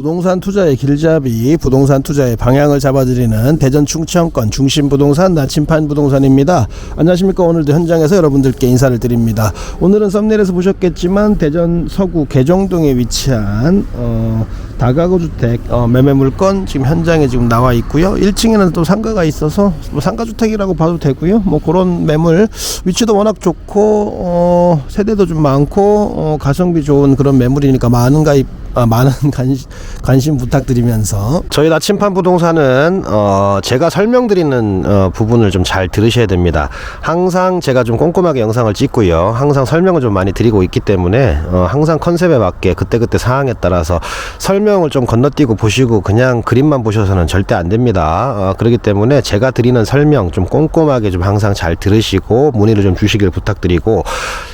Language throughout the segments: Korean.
부동산 투자의 길잡이, 부동산 투자의 방향을 잡아드리는 대전 충청권 중심 부동산 나침판 부동산입니다. 안녕하십니까. 오늘도 현장에서 여러분들께 인사를 드립니다. 오늘은 썸네일에서 보셨겠지만 대전 서구 개정동에 위치한 어, 다가구 주택 어, 매매 물건 지금 현장에 지금 나와 있고요. 1층에는 또 상가가 있어서 뭐 상가 주택이라고 봐도 되고요. 뭐 그런 매물 위치도 워낙 좋고 어, 세대도 좀 많고 어, 가성비 좋은 그런 매물이니까 많은 가입 아, 많은 관심, 관심 부탁드리면서 저희 나침판 부동산은 어, 제가 설명드리는 어, 부분을 좀 잘 들으셔야 됩니다. 항상 제가 좀 꼼꼼하게 영상을 찍고요. 항상 설명을 좀 많이 드리고 있기 때문에 어, 항상 컨셉에 맞게 그때그때 상황에 따라서 설명을 좀 건너뛰고 보시고 그냥 그림만 보셔서는 절대 안 됩니다. 어, 그렇기 때문에 제가 드리는 설명 좀 꼼꼼하게 좀 항상 잘 들으시고 문의를 좀 주시길 부탁드리고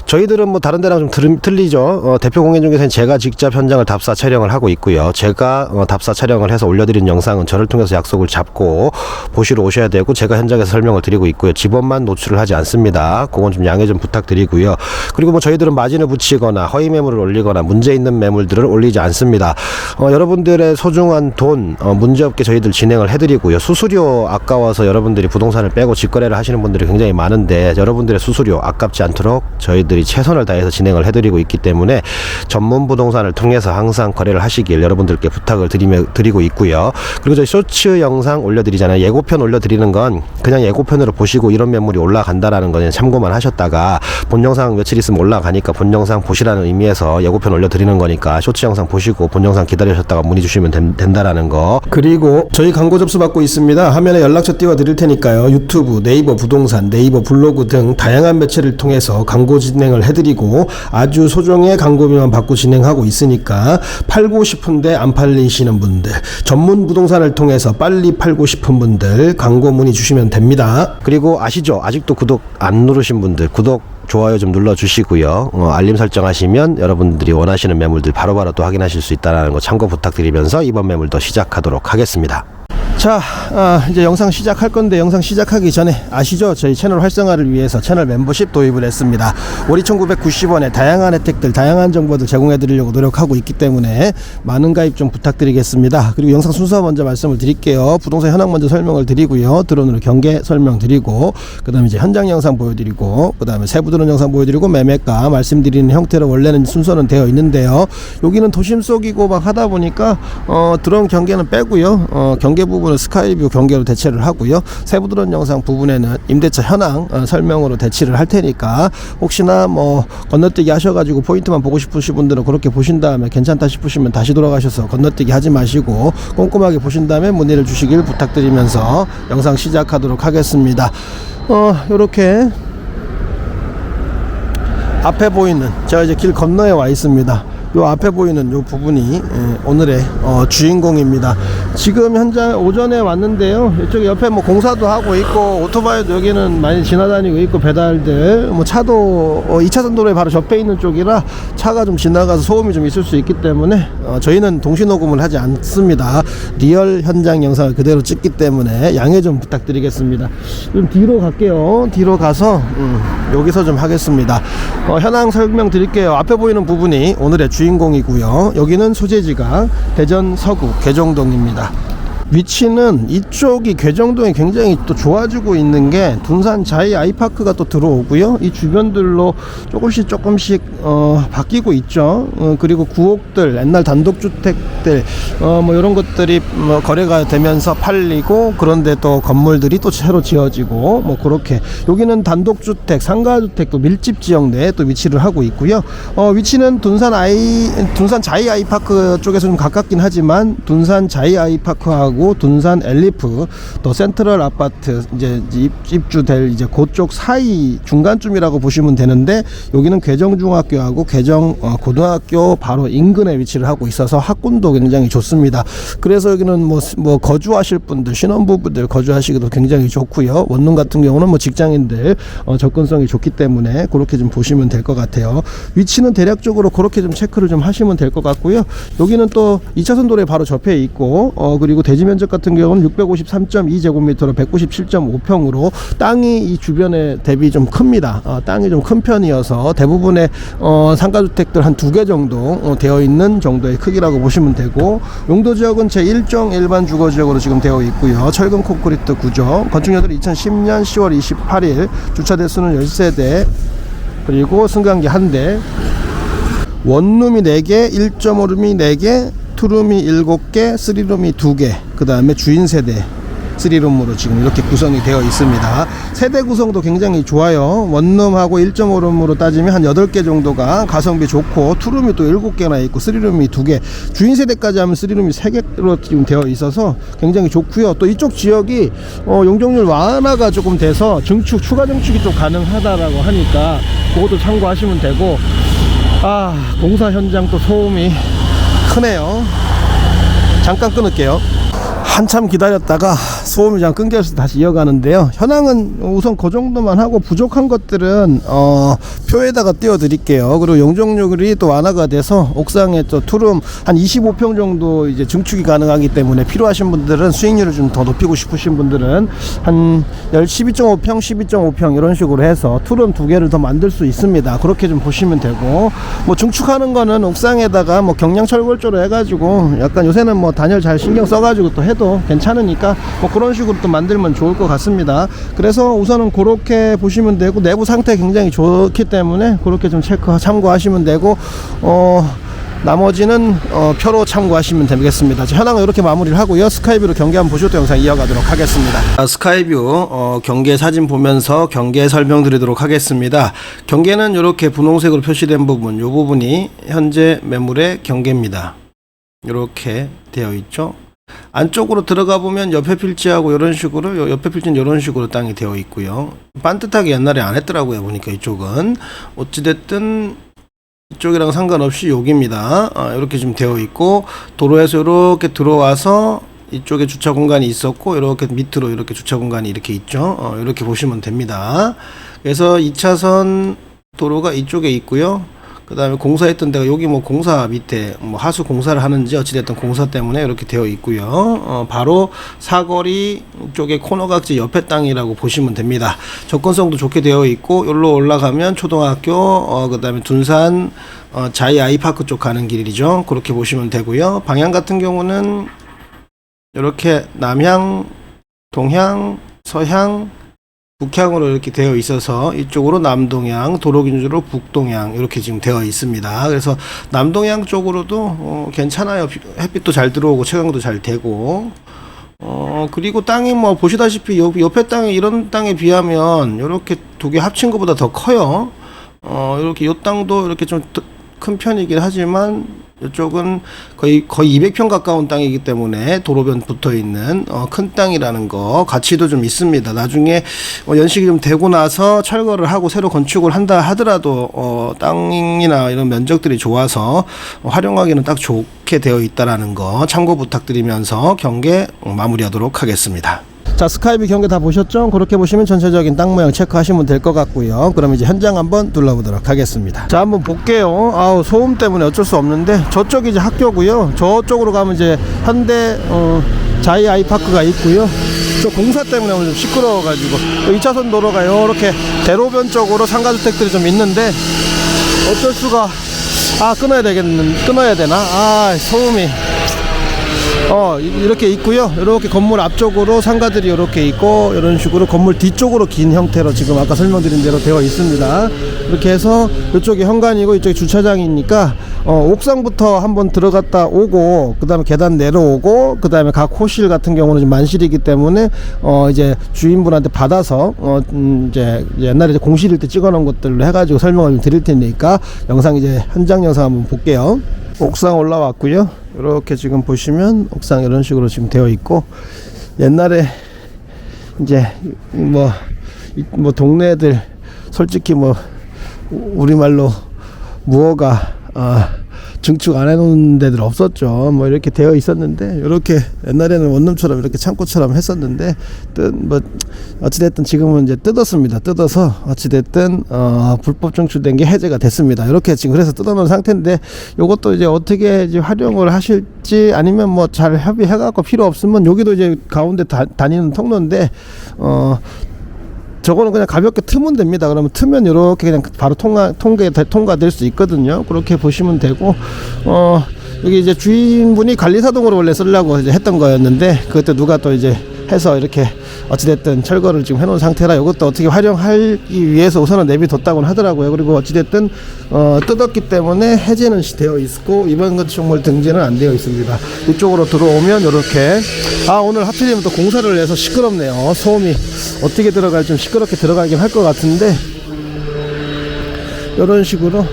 저희들은 뭐 다른 데랑 좀 들, 틀리죠. 어, 대표 공연 중에서는 제가 직접 현장을 답사 촬영을 하고 있고요. 제가 어, 답사 촬영을 해서 올려드린 영상은 저를 통해서 약속을 잡고 보시러 오셔야 되고 제가 현장에서 설명을 드리고 있고요. 집원만 노출을 하지 않습니다. 그건 좀 양해 좀 부탁드리고요. 그리고 뭐 저희들은 마진을 붙이거나 허위 매물을 올리거나 문제 있는 매물들을 올리지 않습니다. 어, 여러분들의 소중한 돈 어, 문제없게 저희들 진행을 해드리고요. 수수료 아까워서 여러분들이 부동산을 빼고 직거래를 하시는 분들이 굉장히 많은데 여러분들의 수수료 아깝지 않도록 저희들 이 최선을 다해서 진행을 해드리고 있기 때문에 전문 부동산을 통해서 항상 거래를 하시길 여러분들께 부탁을 드리며, 드리고 있고요. 그리고 저희 쇼츠 영상 올려드리잖아요. 예고편 올려드리는 건 그냥 예고편으로 보시고 이런 매물이 올라간다라는 거는 참고만 하셨다가 본 영상 며칠 있으면 올라가니까 본 영상 보시라는 의미에서 예고편 올려드리는 거니까 쇼츠 영상 보시고 본 영상 기다리셨다가 문의 주시면 된, 된다라는 거. 그리고 저희 광고 접수 받고 있습니다. 화면에 연락처 띄워 드릴 테니까요. 유튜브, 네이버 부동산, 네이버 블로그 등 다양한 매체를 통해서 광고 진행 을 해드리고 아주 소정의 광고비만 받고 진행하고 있으니까 팔고 싶은데 안 팔리시는 분들 전문 부동산을 통해서 빨리 팔고 싶은 분들 광고 문의 주시면 됩니다. 그리고 아시죠? 아직도 구독 안 누르신 분들 구독 좋아요 좀 눌러주시고요. 어, 알림 설정하시면 여러분들이 원하시는 매물들 바로바로 또 확인하실 수 있다는 거 참고 부탁드리면서 이번 매물도 시작하도록 하겠습니다. 자, 아, 이제 영상 시작할 건데 영상 시작하기 전에 아시죠? 저희 채널 활성화를 위해서 채널 멤버십 도입을 했습니다. 월 2,990원에 다양한 혜택들, 다양한 정보들 제공해 드리려고 노력하고 있기 때문에 많은 가입 좀 부탁드리겠습니다. 그리고 영상 순서 먼저 말씀을 드릴게요. 부동산 현황 먼저 설명을 드리고요. 드론으로 경계 설명 드리고 그 다음에 이제 현장 영상 보여드리고 그 다음에 세부 드론 영상 보여드리고 매매가 말씀드리는 형태로 원래는 순서는 되어 있는데요. 여기는 도심 속이고 막 하다 보니까 어, 드론 경계는 빼고요. 어, 경계 부분 은 스카이뷰 경계로 대체를 하고요. 세부 드론 영상 부분에는 임대차 현황 어, 설명으로 대치를 할 테니까 혹시나 뭐 건너뛰기 하셔가지고 포인트만 보고 싶으신 분들은 그렇게 보신 다음에 괜찮다 싶으시면 다시 돌아가셔서 건너뛰기 하지 마시고 꼼꼼하게 보신 다음에 문의를 주시길 부탁드리면서 영상 시작하도록 하겠습니다. 어, 요렇게 앞에 보이는 제가 이제 길 건너에 와 있습니다. 요 앞에 보이는 요 부분이 예, 오늘의 어, 주인공입니다. 지금 현장 오전에 왔는데요. 이쪽 옆에 뭐 공사도 하고 있고 오토바이도 여기는 많이 지나다니고 있고 배달들 뭐 차도 어, 2차선 도로에 바로 접해 있는 쪽이라 차가 좀 지나가서 소음이 좀 있을 수 있기 때문에 어, 저희는 동시 녹음을 하지 않습니다. 리얼 현장 영상을 그대로 찍기 때문에 양해 좀 부탁드리겠습니다. 좀 뒤로 갈게요. 뒤로 가서 음, 여기서 좀 하겠습니다. 어, 현황 설명 드릴게요. 앞에 보이는 부분이 오늘의 주인 공이고요. 여기는 소재지가 대전 서구 개정동입니다. 위치는 이쪽이 개정동이 굉장히 또 좋아지고 있는 게 둔산 자이 아이파크가 또 들어오고요. 이 주변들로 조금씩 조금씩 어, 바뀌고 있죠. 어, 그리고 구옥들, 옛날 단독주택들, 어, 뭐 이런 것들이 뭐 거래가 되면서 팔리고 그런데 또 건물들이 또 새로 지어지고 뭐 그렇게 여기는 단독주택, 상가주택 또 밀집 지역 내에 또 위치를 하고 있고요. 어, 위치는 둔산 아이, 둔산 자이 아이파크 쪽에서 좀 가깝긴 하지만 둔산 자이 아이파크하고 둔산 엘리프 또 센트럴 아파트 이제 입, 입주될 이제 그쪽 사이 중간쯤이라고 보시면 되는데 여기는 괴정중학교하고 괴정 어, 고등학교 바로 인근에 위치를 하고 있어서 학군도 굉장히 좋습니다. 그래서 여기는 뭐, 뭐 거주하실 분들 신혼부부들 거주하시기도 굉장히 좋고요. 원룸 같은 경우는 뭐 직장인들 어, 접근성이 좋기 때문에 그렇게 좀 보시면 될 것 같아요. 위치는 대략적으로 그렇게 좀 체크를 좀 하시면 될 것 같고요. 여기는 또 2차선 도로에 바로 접해 있고 어, 그리고 대진 면적 같은 경우는 653.2제곱미터로 197.5평으로 땅이 이 주변에 대비 좀 큽니다. 어, 땅이 좀 큰 편이어서 대부분의 어, 상가주택들 한 두 개 정도 어, 되어 있는 정도의 크기라고 보시면 되고 용도 지역은 제1종 일반 주거 지역으로 지금 되어 있고요. 철근 콘크리트 구조. 건축료들이 2010년 10월 28일 주차 대수는 10세대 그리고 승강기 한 대, 원룸이 4개, 1.5룸이 4개, 투룸이 7개, 3룸이 2개, 그 다음에 주인 세대 3룸으로 지금 이렇게 구성이 되어 있습니다. 세대 구성도 굉장히 좋아요. 원룸하고 1.5룸으로 따지면 한 8개 정도가 가성비 좋고, 투룸이 또 7개나 있고, 3룸이 2개, 주인 세대까지 하면 3룸이 3개로 지금 되어 있어서 굉장히 좋고요. 또 이쪽 지역이 어, 용적률 완화가 조금 돼서 증축, 추가 증축이 좀 가능하다라고 하니까 그것도 참고하시면 되고, 아, 공사 현장 또 소음이 크네요. 잠깐 끊을게요. 한참 기다렸다가 소음이 좀 끊겨서 다시 이어가는데요. 현황은 우선 그 정도만 하고 부족한 것들은 어, 표에다가 띄워 드릴게요. 그리고 용적률이 또 완화가 돼서 옥상에 또 투룸 한 25평 정도 이제 증축이 가능하기 때문에 필요하신 분들은 수익률을 좀 더 높이고 싶으신 분들은 한 12.5평, 12.5평 이런 식으로 해서 투룸 두 개를 더 만들 수 있습니다. 그렇게 좀 보시면 되고 뭐 증축하는 거는 옥상에다가 뭐 경량 철골조로 해가지고 약간 요새는 뭐 단열 잘 신경 써가지고 또 해도 괜찮으니까 뭐 그런 식으로 또 만들면 좋을 것 같습니다. 그래서 우선은 그렇게 보시면 되고 내부 상태 굉장히 좋기 때문에 그렇게 좀 체크 참고하시면 되고 어. 나머지는 어, 표로 참고하시면 되겠습니다. 자, 현황은 이렇게 마무리를 하고요. 스카이뷰로 경기 한번 보셔도 영상 이어가도록 하겠습니다. 아, 스카이뷰 어, 경계 사진 보면서 경계 설명드리도록 하겠습니다. 경계는 이렇게 분홍색으로 표시된 부분, 이 부분이 현재 매물의 경계입니다. 이렇게 되어 있죠. 안쪽으로 들어가 보면 옆에 필지하고 이런 식으로 요- 옆에 필지는 이런 식으로 땅이 되어 있고요. 반듯하게 옛날에 안 했더라고요. 보니까 이쪽은 어찌됐든 이쪽이랑 상관없이 여기입니다. 아, 이렇게 좀 되어 있고 도로에서 이렇게 들어와서 이쪽에 주차 공간이 있었고 이렇게 밑으로 이렇게 주차 공간이 이렇게 있죠. 어, 이렇게 보시면 됩니다. 그래서 2차선 도로가 이쪽에 있고요. 그 다음에 공사했던 데가 여기 뭐 공사 밑에 뭐 하수 공사를 하는지 어찌됐든 공사 때문에 이렇게 되어 있고요. 어, 바로 사거리 쪽에 코너각지 옆에 땅이라고 보시면 됩니다. 접근성도 좋게 되어 있고 여기로 올라가면 초등학교 어, 그 다음에 둔산 어, 자이 아이파크 쪽 가는 길이죠. 그렇게 보시면 되고요. 방향 같은 경우는 이렇게 남향, 동향, 서향, 북향으로 이렇게 되어 있어서 이쪽으로 남동향, 도로균주로 북동향 이렇게 지금 되어 있습니다. 그래서 남동향 쪽으로도 어, 괜찮아요. 비- 햇빛도 잘 들어오고 채광도 잘 되고 어 그리고 땅이 뭐 보시다시피 옆, 옆에 땅이 이런 땅에 비하면 이렇게 두 개 합친 것보다 더 커요. 어 이렇게 요 땅도 이렇게 좀 큰 편이긴 하지만 이쪽은 거의 거의 200평 가까운 땅이기 때문에 도로변 붙어 있는 어, 큰 땅이라는 거 가치도 좀 있습니다. 나중에 어, 연식이 좀 되고 나서 철거를 하고 새로 건축을 한다 하더라도 어, 땅이나 이런 면적들이 좋아서 어, 활용하기는 딱 좋게 되어 있다라는 거 참고 부탁드리면서 경계 어, 마무리하도록 하겠습니다. 자 스카이비 경계 다 보셨죠? 그렇게 보시면 전체적인 땅 모양 체크하시면 될 것 같고요. 그럼 이제 현장 한번 둘러보도록 하겠습니다. 자 한번 볼게요. 아우 소음 때문에 어쩔 수 없는데 저쪽이 이제 학교고요. 저쪽으로 가면 이제 현대 어, 자이 아이파크가 있고요. 저 공사 때문에 오늘 좀 시끄러워가지고 2차선 도로가 이렇게 대로변 쪽으로 상가주택들이 좀 있는데 어쩔 수가 아 끊어야 되겠는 끊어야 되나 아 소음이 어 이- 이렇게 있고요. 이렇게 건물 앞쪽으로 상가들이 이렇게 있고 이런 식으로 건물 뒤쪽으로 긴 형태로 지금 아까 설명드린 대로 되어 있습니다. 이렇게 해서 이쪽이 현관이고 이쪽이 주차장이니까 어, 옥상부터 한번 들어갔다 오고 그 다음에 계단 내려오고 그 다음에 각 호실 같은 경우는 만실이기 때문에 어 이제 주인분한테 받아서 어 음, 이제 옛날에 이제 공실일 때 찍어놓은 것들로 해가지고 설명을 좀 드릴 테니까 영상 이제 현장 영상 한번 볼게요 옥상 올라왔고요. 이렇게 지금 보시면 옥상 이런 식으로 지금 되어 있고 옛날에 이제 뭐뭐 동네들 솔직히 뭐 우리말로 무허가 아 증축 안 해놓은 데들 없었죠. 뭐 이렇게 되어 있었는데 이렇게 옛날에는 원룸처럼 이렇게 창고처럼 했었는데 뜬뭐 어찌됐든 지금은 이제 뜯었습니다. 뜯어서 어찌됐든 어, 불법 증축된 게 해제가 됐습니다. 이렇게 지금 그래서 뜯어놓은 상태인데 요것도 이제 어떻게 이제 활용을 하실지 아니면 뭐 잘 협의해갖고 필요 없으면 여기도 이제 가운데 다, 다니는 통로인데 어. 저거는 그냥 가볍게 트면 됩니다. 그러면 트면 이렇게 그냥 바로 통과 통계 통과될 수 있거든요. 그렇게 보시면 되고 어 여기 이제 주인분이 관리사동으로 원래 쓰려고 이제 했던 거였는데 그때 누가 또 이제 해서 이렇게 어찌됐든 철거를 지금 해놓은 상태라 이것도 어떻게 활용하기 위해서 우선은 내비뒀다고는 하더라고요. 그리고 어찌됐든 어, 뜯었기 때문에 해제는 시- 되어 있고 이번 건축물 등재는 안 되어 있습니다. 이쪽으로 들어오면 이렇게 아 오늘 하필이면 또 공사를 해서 시끄럽네요. 소음이 어떻게 들어갈지 좀 시끄럽게 들어가긴 할 것 같은데 이런 식으로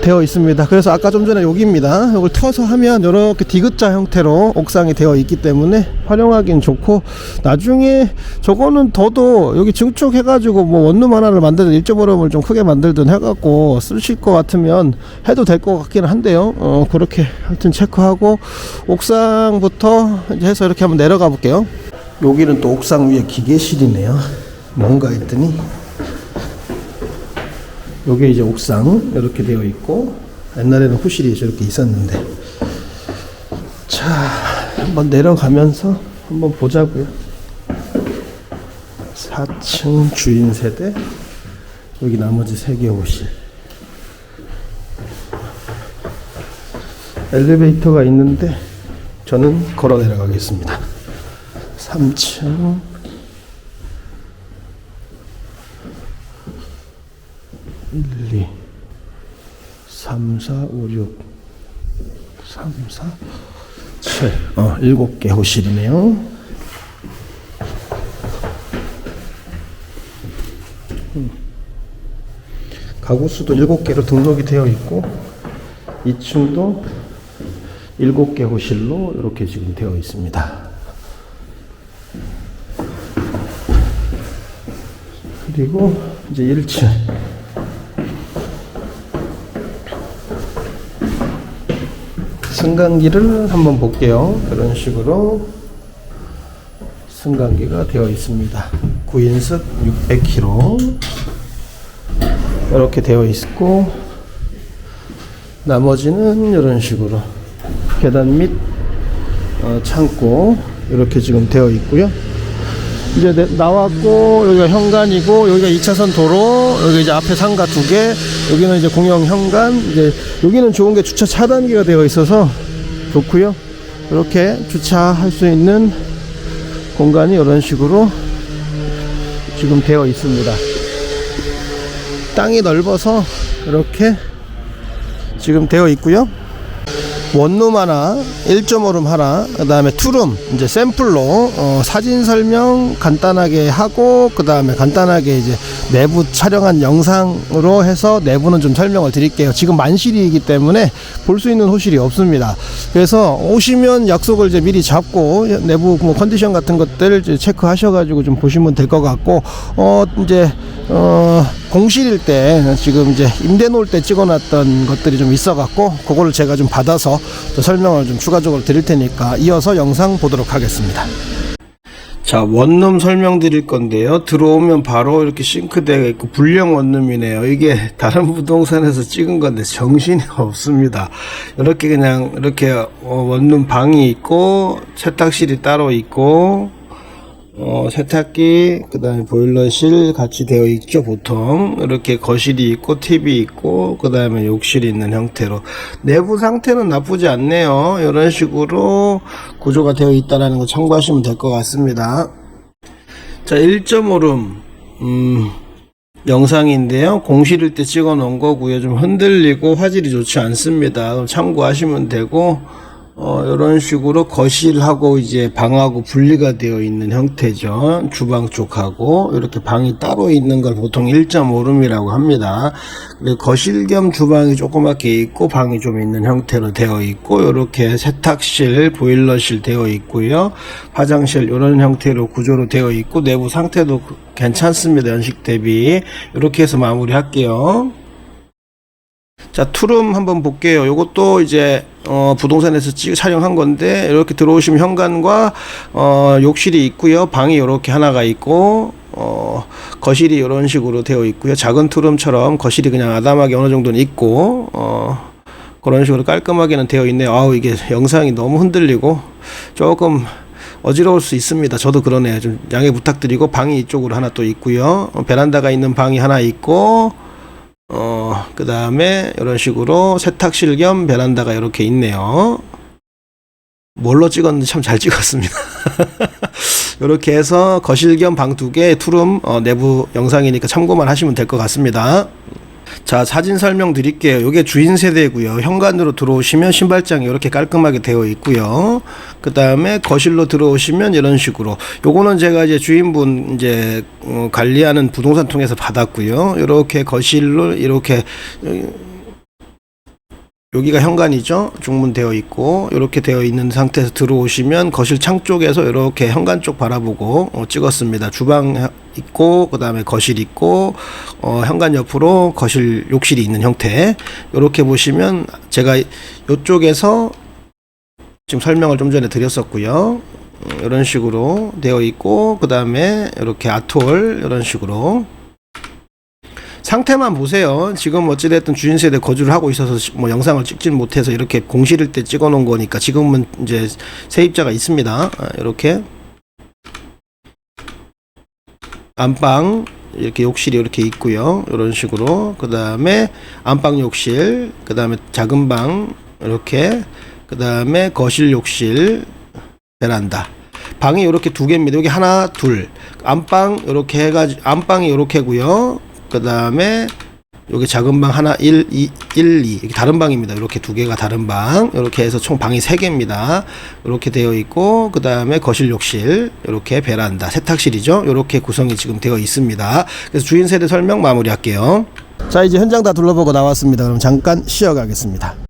되어 있습니다. 그래서 아까 좀 전에 여기입니다. 이걸 터서 하면 이렇게 디귿자 형태로 옥상이 되어 있기 때문에 활용하기는 좋고 나중에 저거는 더도 여기 증축 해가지고 뭐 원룸 하나를 만들든 1.5룸을 좀 크게 만들든 해갖고 쓰실 것 같으면 해도 될 것 같기는 한데요. 어 그렇게 하여튼 체크하고 옥상부터 해서 이렇게 한번 내려가 볼게요. 여기는 또 옥상 위에 기계실이네요. 뭔가 했더니 요게 이제 옥상 이렇게 되어 있고 옛날에는 후실이 저렇게 있었는데. 자 한번 내려가면서 한번 보자고요. 4층 주인 세대 여기 나머지 3개 호실. 엘리베이터가 있는데 저는 걸어 내려가겠습니다. 3층 1, 2, 3, 4, 5, 6, 3, 4, 7. 어, 7개 호실이네요. 음. 가구 수도 7개로 등록이 되어 있고 2층도 7개 호실로 이렇게 지금 되어 있습니다. 그리고 이제 1층 승강기를 한번 볼게요. 그런 식으로 승강기가 되어 있습니다. 9인승 600kg 이렇게 되어 있고 나머지는 이런 식으로 계단 및 어, 창고 이렇게 지금 되어 있고요. 이제 내- 나왔고 여기가 현관이고 여기가 2차선 도로 여기 이제 앞에 상가 두 개 여기는 이제 공영 현관 이제 여기는 좋은 게 주차 차단기가 되어 있어서 좋고요. 이렇게 주차할 수 있는 공간이 이런 식으로 지금 되어 있습니다. 땅이 넓어서 이렇게 지금 되어 있고요 원룸 하나, 1.5룸 하나, 그 다음에 투룸, 이제 샘플로, 어, 사진 설명 간단하게 하고, 그 다음에 간단하게 이제 내부 촬영한 영상으로 해서 내부는 좀 설명을 드릴게요. 지금 만실이기 때문에 볼 수 있는 호실이 없습니다. 그래서 오시면 약속을 이제 미리 잡고, 내부 뭐 컨디션 같은 것들 체크하셔가지고 좀 보시면 될 것 같고, 어, 이제, 어, 공실일 때 지금 이제 임대 놓을 때 찍어놨던 것들이 좀 있어갖고 그거를 제가 좀 받아서 또 설명을 좀 추가적으로 드릴 테니까 이어서 영상 보도록 하겠습니다. 자 원룸 설명드릴 건데요. 들어오면 바로 이렇게 싱크대가 있고 불량 원룸이네요. 이게 다른 부동산에서 찍은 건데 정신이 없습니다. 이렇게 그냥 이렇게 어, 원룸 방이 있고 세탁실이 따로 있고 어, 세탁기, 그 다음에 보일러실 같이 되어 있죠, 보통. 이렇게 거실이 있고, TV 있고, 그 다음에 욕실이 있는 형태로. 내부 상태는 나쁘지 않네요. 이런 식으로 구조가 되어 있다는 거 참고하시면 될 것 같습니다. 자, 1.5룸, 음, 영상인데요. 공실일 때 찍어 놓은 거고요. 좀 흔들리고 화질이 좋지 않습니다. 참고하시면 되고, 어, 이런 식으로 거실하고 이제 방하고 분리가 되어 있는 형태죠. 주방 쪽하고 이렇게 방이 따로 있는 걸 보통 1.5룸이라고 합니다. 그리고 거실 겸 주방이 조그맣게 있고 방이 좀 있는 형태로 되어 있고 이렇게 세탁실, 보일러실 되어 있고요. 화장실 이런 형태로 구조로 되어 있고 내부 상태도 괜찮습니다. 연식 대비 이렇게 해서 마무리할게요. 자 투룸 한번 볼게요. 요것도 이제 어, 부동산에서 찍 촬영한 건데 이렇게 들어오시면 현관과 어, 욕실이 있고요. 방이 이렇게 하나가 있고 어, 거실이 이런 식으로 되어 있고요. 작은 투룸처럼 거실이 그냥 아담하게 어느 정도는 있고 어, 그런 식으로 깔끔하게는 되어 있네요. 아우 이게 영상이 너무 흔들리고 조금 어지러울 수 있습니다. 저도 그러네요. 좀 양해 부탁드리고 방이 이쪽으로 하나 또 있고요. 어, 베란다가 있는 방이 하나 있고 어, 그 다음에 이런 식으로 세탁실 겸 베란다가 이렇게 있네요. 뭘로 찍었는지 참 잘 찍었습니다. 이렇게 해서 거실 겸 방 두 개 투룸 어, 내부 영상이니까 참고만 하시면 될 것 같습니다. 자 사진 설명 드릴게요. 이게 주인 세대고요. 현관으로 들어오시면 신발장이 이렇게 깔끔하게 되어 있고요. 그 다음에 거실로 들어오시면 이런 식으로. 요거는 제가 이제 주인분 이제 어, 관리하는 부동산 통해서 받았고요. 이렇게 거실로 이렇게 어, 여기가 현관이죠. 중문되어 있고 이렇게 되어 있는 상태에서 들어오시면 거실 창 쪽에서 이렇게 현관 쪽 바라보고 어, 찍었습니다. 주방 있고 그 다음에 거실 있고 어, 현관 옆으로 거실 욕실이 있는 형태. 이렇게 보시면 제가 이쪽에서 지금 설명을 좀 전에 드렸었고요. 음, 이런 식으로 되어 있고 그 다음에 이렇게 아톨 이런 식으로 상태만 보세요. 지금 어찌됐든 주인 세대 거주를 하고 있어서 시- 뭐 영상을 찍진 못해서 이렇게 공실일 때 찍어 놓은 거니까 지금은 이제 세입자가 있습니다. 아, 이렇게 안방 이렇게 욕실이 이렇게 있고요. 이런 식으로 그 다음에 안방 욕실, 그 다음에 작은 방 이렇게 그 다음에 거실 욕실 베란다. 방이 이렇게 두 개입니다. 여기 하나, 둘. 안방 이렇게 해가지고 안방이 이렇게고요. 그 다음에 여기 작은 방 하나 1, 2, 1, 2 이렇게 다른 방입니다. 이렇게 두 개가 다른 방 이렇게 해서 총 방이 세 개입니다. 이렇게 되어 있고 그 다음에 거실 욕실 이렇게 베란다 세탁실이죠. 이렇게 구성이 지금 되어 있습니다. 그래서 주인 세대 설명 마무리할게요. 자 이제 현장 다 둘러보고 나왔습니다. 그럼 잠깐 쉬어가겠습니다.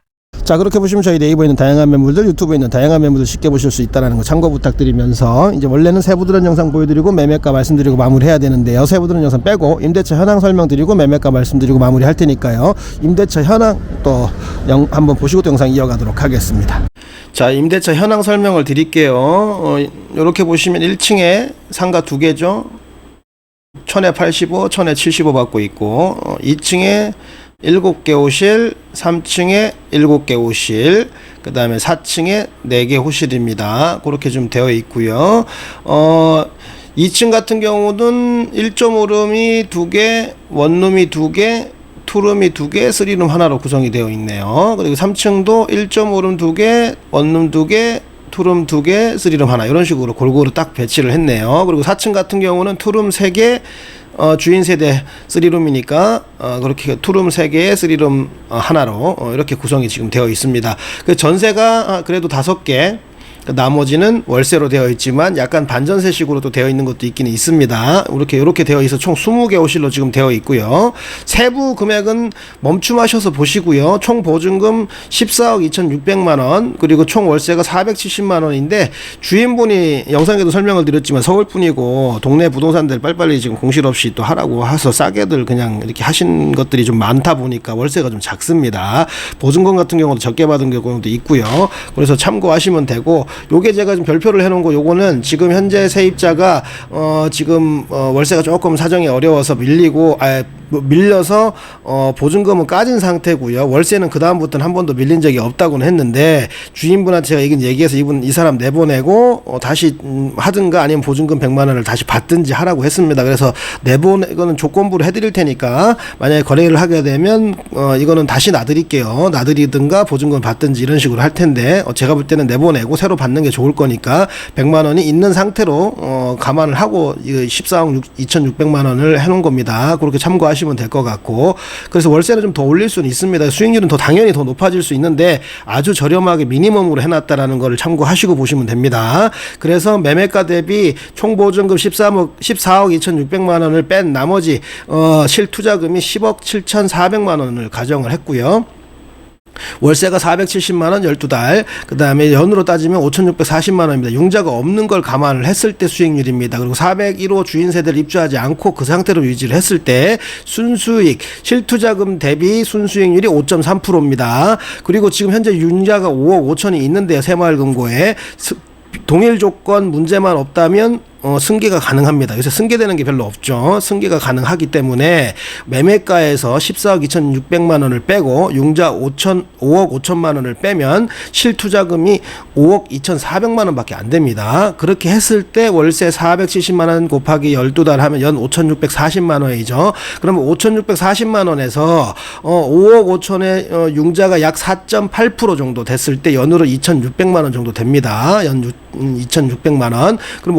자 그렇게 보시면 저희 네이버에 있는 다양한 매물들 유튜브에 있는 다양한 매물들 쉽게 보실 수 있다는 거 참고 부탁드리면서 이제 원래는 세부 들은 영상 보여드리고 매매가 말씀드리고 마무리해야 되는데요. 세부 들은 영상 빼고 임대차 현황 설명드리고 매매가 말씀드리고 마무리할 테니까요. 임대차 현황 또 영, 한번 보시고 또 영상 이어가도록 하겠습니다. 자 임대차 현황 설명을 드릴게요. 어, 이렇게 보시면 1층에 상가 두 개죠? 천에 85, 천에 75 받고 있고 어, 2층에 7개 호실, 3층에 7개 호실, 그 다음에 4층에 4개 호실입니다. 그렇게 좀 되어 있고요. 어, 2층 같은 경우는 1.5룸이 2개, 원룸이 2개, 투룸이 2개, 3룸 하나로 구성이 되어 있네요. 그리고 3층도 1.5룸 2개, 원룸 2개, 투룸 2개, 3룸 하나 이런 식으로 골고루 딱 배치를 했네요. 그리고 4층 같은 경우는 투룸 3개, 어, 주인 세대 3룸이니까 어, 그렇게 투룸 3개에 3룸 어, 하나로 어, 이렇게 구성이 지금 되어 있습니다. 그 전세가 아, 그래도 5개 그 나머지는 월세로 되어 있지만 약간 반전세식으로 또 되어 있는 것도 있기는 있습니다. 이렇게 이렇게 되어 있어 총 20개 호실로 지금 되어 있고요. 세부 금액은 멈춤하셔서 보시고요. 총 보증금 14억 2,600만 원 그리고 총 월세가 470만 원인데 주인분이 영상에도 설명을 드렸지만 서울 분이고 동네 부동산들 빨리빨리 지금 공실 없이 또 하라고 해서 싸게들 그냥 이렇게 하신 것들이 좀 많다 보니까 월세가 좀 작습니다. 보증금 같은 경우도 적게 받은 경우도 있고요. 그래서 참고하시면 되고 요게 제가 좀 별표를 해놓은 거 요거는 지금 현재 세입자가 어 지금 어 월세가 조금 사정이 어려워서 밀리고 아뭐 밀려서 어, 보증금은 까진 상태고요. 월세는 그 다음부터는 한 번도 밀린 적이 없다고는 했는데 주인분한테 제가 이건 얘기해서 이분 이 사람 내보내고 어, 다시 음, 하든가 아니면 보증금 100만 원을 다시 받든지 하라고 했습니다. 그래서 내보내 이거는 조건부로 해드릴 테니까 만약에 거래를 하게 되면 어, 이거는 다시 놔드릴게요. 놔드리든가 보증금 받든지 이런 식으로 할 텐데 어, 제가 볼 때는 내보내고 새로 받는 게 좋을 거니까 100만 원이 있는 상태로 어, 감안을 하고 이 14억 2,600만 원을 해놓은 겁니다. 그렇게 참고하시 면 될 것 같고 그래서 월세는 좀 더 올릴 수는 있습니다. 수익률은 더 당연히 더 높아질 수 있는데 아주 저렴하게 미니멈으로 해놨다라는 거를 참고하시고 보시면 됩니다. 그래서 매매가 대비 총 보증금 13억 14억 2,600만 원을 뺀 나머지 어, 실투자금이 10억 7,400만 원을 가정을 했고요. 월세가 470만 원 12달. 그다음에 연으로 따지면 5,640만 원입니다. 융자가 없는 걸 감안을 했을 때 수익률입니다. 그리고 401호 주인 세대를 입주하지 않고 그 상태로 유지를 했을 때 순수익 실투자금 대비 순수익률이 5.3%입니다. 그리고 지금 현재 융자가 5억 5천이 있는데요. 새마을금고에 스- 동일 조건 문제만 없다면 어, 승계가 가능합니다. 요새 승계되는 게 별로 없죠. 승계가 가능하기 때문에 매매가에서 14억 2,600만 원을 빼고 융자 5천 5억 5천만 원을 빼면 실투자금이 5억 2,400만 원밖에 안 됩니다. 그렇게 했을 때 월세 470만 원 곱하기 12달 하면 연 5,640만 원이죠. 그러면 5,640만 원에서 어, 5억 5천의 어, 융자가 약 4.8% 정도 됐을 때 연으로 2,600만 원 정도 됩니다. 연 유- 음, 2,600만 원. 그럼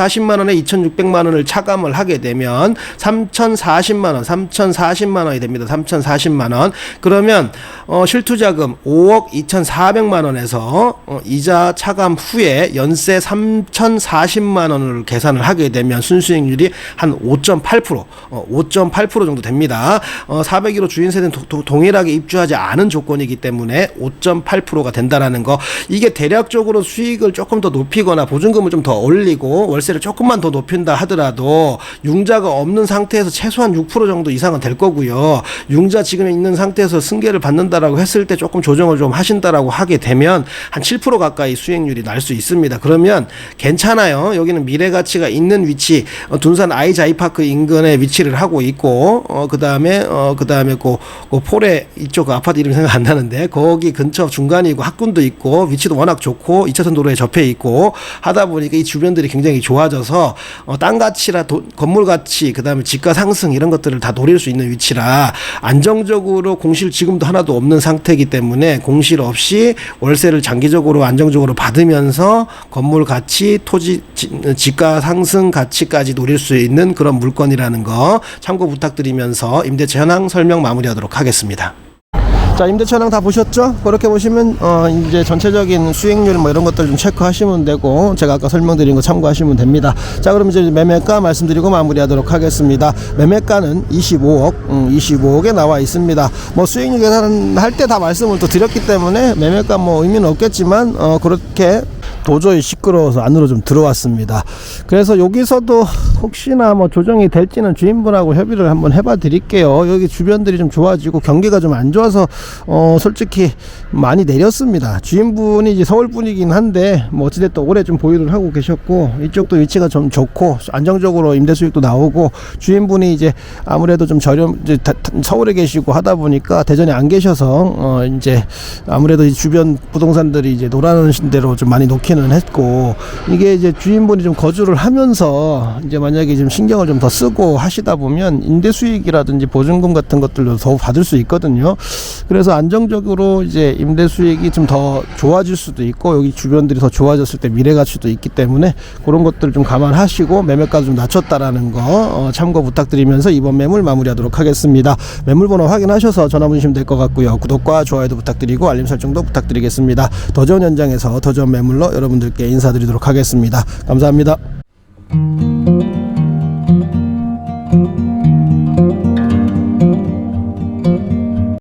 5,640만 원에 2,600만 원을 차감을 하게 되면 3,040만 원, 3,040만 원이 됩니다. 3,040만 원. 그러면 어, 실투자금 5억 2,400만 원에서 어, 이자 차감 후에 연세 3,040만 원을 계산을 하게 되면 순수익률이 한 5.8%, 어, 5.8% 정도 됩니다. 어, 401호 주인 세대는 도- 도- 동일하게 입주하지 않은 조건이기 때문에 5.8%가 된다라는 거. 이게 대략적으로 수익을 조금 더 높이거나 보증금을 좀 더 올리고 월세 를 조금만 더 높인다 하더라도 융자가 없는 상태에서 최소한 6% 정도 이상은 될 거고요. 융자 지금 있는 상태에서 승계를 받는다라고 했을 때 조금 조정을 좀 하신다라고 하게 되면 한 7% 가까이 수익률이 날 수 있습니다. 그러면 괜찮아요. 여기는 미래 가치가 있는 위치, 어, 둔산 아이자이파크 인근에 위치를 하고 있고, 어, 그 다음에, 어, 그 다음에 그, 그 폴에 이쪽 그 아파트 이름 생각 안 나는데, 거기 근처 중간이고 학군도 있고, 위치도 워낙 좋고, 2차선 도로에 접해 있고, 하다 보니까 이 주변들이 굉장히 좋아 져서, 어, 땅 가치라 도- 건물 가치, 그 다음에 집가 상승 이런 것들을 다 노릴 수 있는 위치라, 안정적으로 공실 지금도 하나도 없는 상태이기 때문에 공실 없이 월세를 장기적으로 안정적으로 받으면서 건물 가치, 토지 지- 집가 상승 가치까지 노릴 수 있는 그런 물건이라는 거 참고 부탁드리면서 임대차 현황 설명 마무리하도록 하겠습니다. 자 임대차 현황 다 보셨죠? 그렇게 보시면 어 이제 전체적인 수익률 뭐 이런 것들 좀 체크하시면 되고 제가 아까 설명드린 거 참고하시면 됩니다. 자 그럼 이제 매매가 말씀드리고 마무리하도록 하겠습니다. 매매가는 25억, 음, 25억에 나와 있습니다. 뭐 수익률 계산할 때 다 말씀을 또 드렸기 때문에 매매가 뭐 의미는 없겠지만 어 그렇게 도저히 시끄러워서 안으로 좀 들어왔습니다. 그래서 여기서도 혹시나 뭐 조정이 될지는 주인분하고 협의를 한번 해봐 드릴게요. 여기 주변들이 좀 좋아지고 경기가 좀 안 좋아서 어 솔직히 많이 내렸습니다. 주인분이 이제 서울 분이긴 한데 뭐 어찌됐든 오래 좀 보유를 하고 계셨고 이쪽도 위치가 좀 좋고 안정적으로 임대 수익도 나오고 주인분이 이제 아무래도 좀 저렴 이제 서울에 계시고 하다 보니까 대전에 안 계셔서 어 이제 아무래도 이 주변 부동산들이 이제 노라는 대로 좀 많이 놓기는 했고 이게 이제 주인분이 좀 거주를 하면서 이제 만약에 좀 신경을 좀 더 쓰고 하시다 보면 임대 수익이라든지 보증금 같은 것들도 더 받을 수 있거든요. 그래서 안정적으로 이제 임대 수익이 좀 더 좋아질 수도 있고 여기 주변들이 더 좋아졌을 때 미래 가치도 있기 때문에 그런 것들 좀 감안하시고 매매가 좀 낮췄다라는 거 어, 참고 부탁드리면서 이번 매물 마무리하도록 하겠습니다. 매물 번호 확인하셔서 전화 주시면 될 것 같고요. 구독과 좋아요도 부탁드리고 알림 설정도 부탁드리겠습니다. 더 좋은 현장에서 더 좋은 매물로 여러분들께 인사드리도록 하겠습니다. 감사합니다.